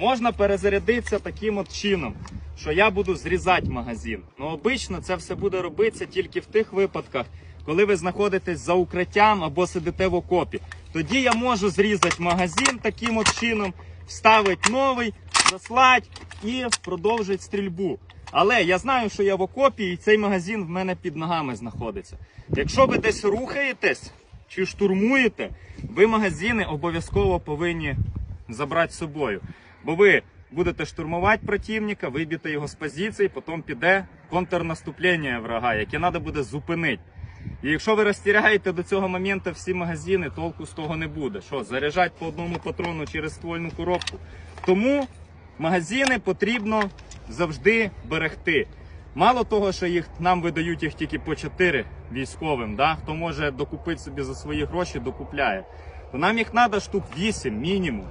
Можна перезарядитися таким от чином, що я буду зрізати магазин. Ну, обично це все буде робитися тільки в тих випадках, коли ви знаходитесь за укриттям або сидите в окопі. Тоді я можу зрізати магазин таким от чином, вставити новий, заслати і продовжити стрільбу. Але я знаю, що я в окопі, і цей магазин в мене під ногами знаходиться. Якщо ви десь рухаєтесь чи штурмуєте, ви магазини обов'язково повинні забрати з собою. Бо ви будете штурмувати противника, виб'єте його з позиції, потім піде контрнаступлення врага, яке треба буде зупинити. І якщо ви розтіряєте до цього моменту всі магазини, толку з того не буде. Що, заряджати по одному патрону через ствольну коробку. Тому магазини потрібно завжди берегти. Мало того, що їх нам видають їх тільки по 4 військовим, да? хто може докупити собі за свої гроші, докупляє. То нам їх треба штук 8 мінімум.